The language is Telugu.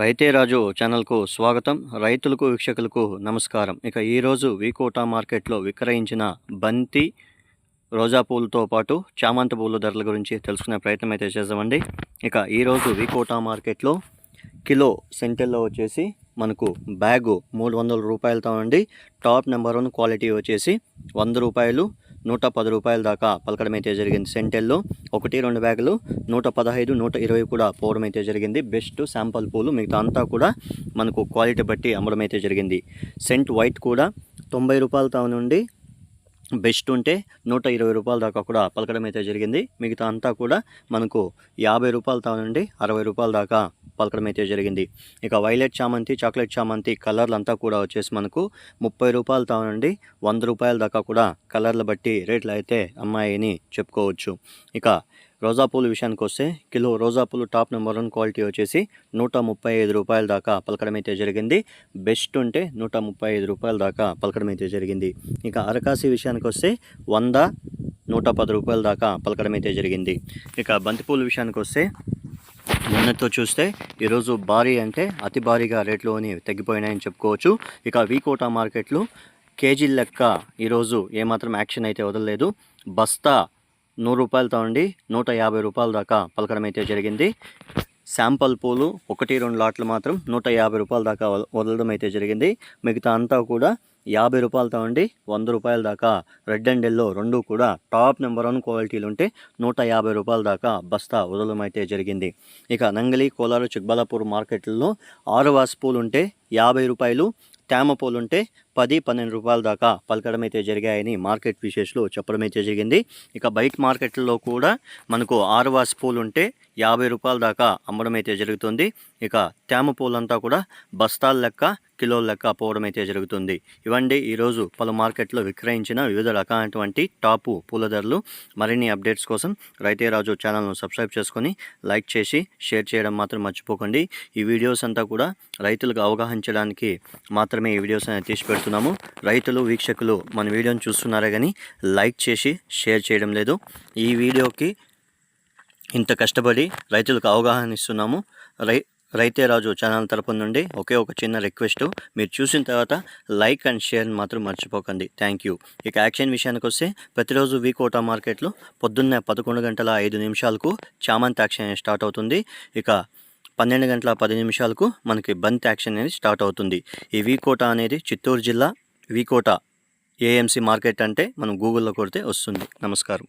రైతే రాజు ఛానల్కు స్వాగతం. రైతులకు వీక్షకులకు నమస్కారం. ఇక ఈరోజు వీకోటా మార్కెట్లో విక్రయించిన బంతి రోజా పూలతో పాటు చామంతి పూల ధరల గురించి తెలుసుకునే ప్రయత్నం అయితే చేద్దామండి. ఇక ఈరోజు వీకోటా మార్కెట్లో కిలో సెంటెల్లో వచ్చేసి మనకు బ్యాగు మూడు వందల రూపాయలతో అండి టాప్ నెంబర్ వన్ క్వాలిటీ వచ్చేసి వంద రూపాయలు. నూట పది రూపాయల దాకా పలకడం అయితే జరిగింది. సెంటెల్లో ఒకటి రెండు బ్యాగులు నూట పదహైదు నూట ఇరవై కూడా పోవడం అయితే జరిగింది. బెస్ట్ శాంపల్ పూలు మిగతా అంతా కూడా మనకు క్వాలిటీ బట్టి అమ్మడం అయితే జరిగింది. సెంట్ వైట్ కూడా తొంభై రూపాయలతో నుండి బెస్ట్ ఉంటే నూట ఇరవై రూపాయల దాకా కూడా పలకడం అయితే జరిగింది. మిగతా అంతా కూడా మనకు యాభై రూపాయలతో నుండి అరవై రూపాయల దాకా పలకడం అయితే జరిగింది. ఇక వైలెట్ చామంతి చాక్లెట్ చామంతి కలర్లు అంతా కూడా వచ్చేసి మనకు ముప్పై రూపాయలతో నుండి వంద రూపాయల దాకా కూడా కలర్లు బట్టి రేట్లు అయితే అమ్మాయిని చెప్పుకోవచ్చు. ఇక రోజా పూలు విషయానికి వస్తే కిలో రోజా పూలు టాప్ నెంబర్ వన్ క్వాలిటీ వచ్చేసి నూట ముప్పై ఐదు రూపాయల దాకా పలకడం అయితే జరిగింది. బెస్ట్ ఉంటే నూట ముప్పై ఐదు రూపాయల దాకా పలకడం అయితే జరిగింది. ఇక అరకాసి విషయానికి వస్తే వంద నూట పది రూపాయల దాకా పలకడం అయితే జరిగింది. ఇక బంతిపూల విషయానికి వస్తే నిన్నతో చూస్తే ఈరోజు భారీ అంటే అతి భారీగా రేట్లు అని తగ్గిపోయినాయని చెప్పుకోవచ్చు. ఇక వీకోటా మార్కెట్లు కేజీ లెక్క ఈరోజు ఏమాత్రం యాక్షన్ అయితే వదలలేదు. బస్తా నూరు రూపాయలతో ఉండి నూట యాభై రూపాయల దాకా పలకడం అయితే జరిగింది. శాంపల్ పూలు ఒకటి రెండు లాట్లు మాత్రం నూట యాభై రూపాయల దాకా వదలడం అయితే జరిగింది. మిగతా అంతా కూడా యాభై రూపాయలతో ఉండి వంద రూపాయల దాకా. రెడ్ అండ్ ఎల్లో రెండు కూడా టాప్ నెంబర్ వన్ క్వాలిటీలు ఉంటే నూట యాభై రూపాయల దాకా బస్తా వదలడం అయితే జరిగింది. ఇక నంగలి కోలారు చిక్బలాపూర్ మార్కెట్లలో ఆరు పూలు ఉంటే యాభై రూపాయలు తేమ పూలు ఉంటే పది పన్నెండు రూపాయల దాకా పలకడం అయితే జరిగాయని మార్కెట్ విశేషాలు చెప్పడం అయితే జరిగింది. ఇక బయట మార్కెట్లలో కూడా మనకు ఆరువాసి పూలు ఉంటే యాభై రూపాయల దాకా అమ్మడం అయితే జరుగుతుంది. ఇక తేమ పూలంతా కూడా బస్తాల లెక్క కిలోల లెక్క పోవడం అయితే జరుగుతుంది. ఇవండి ఈరోజు పలు మార్కెట్లో విక్రయించిన వివిధ రకాలైనటువంటి టాపు పూల ధరలు. మరిన్ని అప్డేట్స్ కోసం రైతే రాజు ఛానల్ను సబ్స్క్రైబ్ చేసుకొని లైక్ చేసి షేర్ చేయడం మాత్రం మర్చిపోకండి. ఈ వీడియోస్ అంతా కూడా రైతులకు అవగాహించడానికి మాత్రమే ఈ వీడియోస్ అనేది తీసి పెడుతున్నాము రైతులు వీక్షకులు మన వీడియోని చూస్తున్నారే కానీ లైక్ చేసి షేర్ చేయడం లేదు. ఈ వీడియోకి ఇంత కష్టపడి రైతులకు అవగాహన ఇస్తున్నాము. రై రైతే రాజు ఛానల్ తరపు నుండి ఒకే ఒక చిన్న రిక్వెస్ట్. మీరు చూసిన తర్వాత లైక్ అండ్ షేర్ మాత్రం మర్చిపోకండి. Thank you. ఇక యాక్షన్ విషయానికి వస్తే ప్రతిరోజు వీకోటా మార్కెట్లో పొద్దున్నే పదకొండు గంటల ఐదు నిమిషాలకు చామంతి యాక్షన్ స్టార్ట్ అవుతుంది. ఇక పన్నెండు గంటల పది నిమిషాలకు మనకి బంత్ యాక్షన్ అనేది స్టార్ట్ అవుతుంది. ఈ వీకోట అనేది చిత్తూరు జిల్లా వీకోట ఏఎంసీ మార్కెట్ అంటే మనం గూగుల్లో కొడితే వస్తుంది. నమస్కారం.